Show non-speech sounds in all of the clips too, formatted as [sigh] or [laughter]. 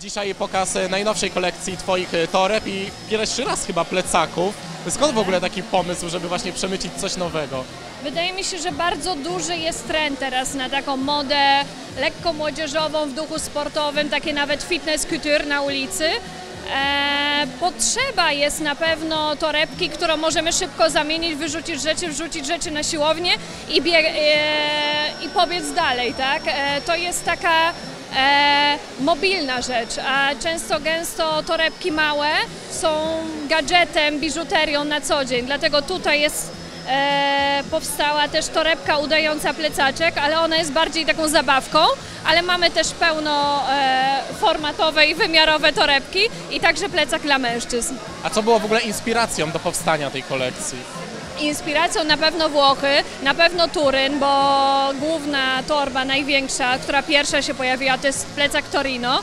Dzisiaj pokaz najnowszej kolekcji Twoich e, toreb i pierwszy raz chyba plecaków. Skąd w ogóle taki pomysł, żeby właśnie przemycić coś nowego? Wydaje mi się, że bardzo duży jest trend teraz na taką modę lekko młodzieżową w duchu sportowym, takie nawet fitness couture na ulicy. E, potrzeba jest na pewno torebki, którą możemy szybko zamienić, wyrzucić rzeczy, wrzucić rzeczy na siłownię i, bieg, e, i pobiec dalej, tak? E, to jest taka e, mobilna rzecz, a często gęsto torebki małe są gadżetem, biżuterią na co dzień, dlatego tutaj jest e, powstała też torebka udająca plecaczek, ale ona jest bardziej taką zabawką, ale mamy też pełno e, formatowe i wymiarowe torebki i także plecak dla mężczyzn. A co było w ogóle inspiracją do powstania tej kolekcji? Inspiracją na pewno Włochy, na pewno Turyn, bo główna torba, największa, która pierwsza się pojawiła, to jest plecak Torino.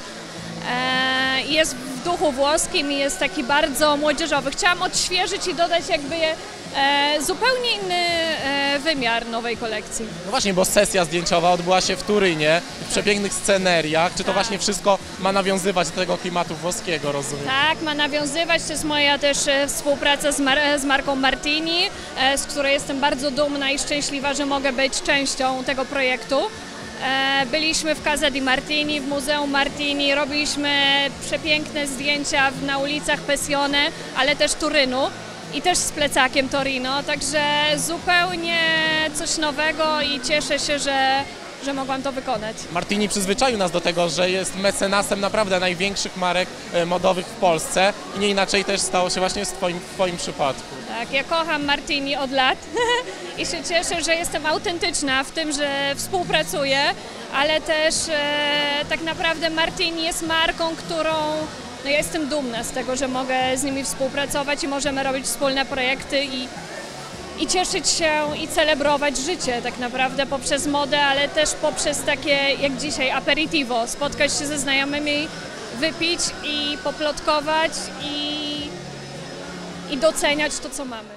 E, jest duchu włoskim i jest taki bardzo młodzieżowy. Chciałam odświeżyć i dodać jakby e, zupełnie inny e, wymiar nowej kolekcji. No właśnie, bo sesja zdjęciowa odbyła się w Turynie, w przepięknych sceneriach. Czy to Tak. właśnie wszystko ma nawiązywać do tego klimatu włoskiego, rozumiem? Tak, ma nawiązywać. To jest moja też e, współpraca z, mar- z marką Martini, e, z której jestem bardzo dumna i szczęśliwa, że mogę być częścią tego projektu. E, Byliśmy w Casa di Martini, w Muzeum Martini, robiliśmy przepiękne zdjęcia na ulicach Pessione, ale też Turynu i też z plecakiem Torino, także zupełnie coś nowego i cieszę się, że, że mogłam to wykonać. Martini przyzwyczaił nas do tego, że jest mecenasem naprawdę największych marek e, modowych w Polsce i nie inaczej też stało się właśnie w Twoim, w twoim przypadku. Tak, ja kocham Martini od lat [laughs] i się cieszę, że jestem autentyczna w tym, że współpracuję, ale też e, tak naprawdę Martini jest marką, którą no ja jestem dumna z tego, że mogę z nimi współpracować i możemy robić wspólne projekty i, i cieszyć się i celebrować życie tak naprawdę poprzez modę, ale też poprzez takie jak dzisiaj aperitivo, spotkać się ze znajomymi, wypić i poplotkować i, i doceniać to, co mamy.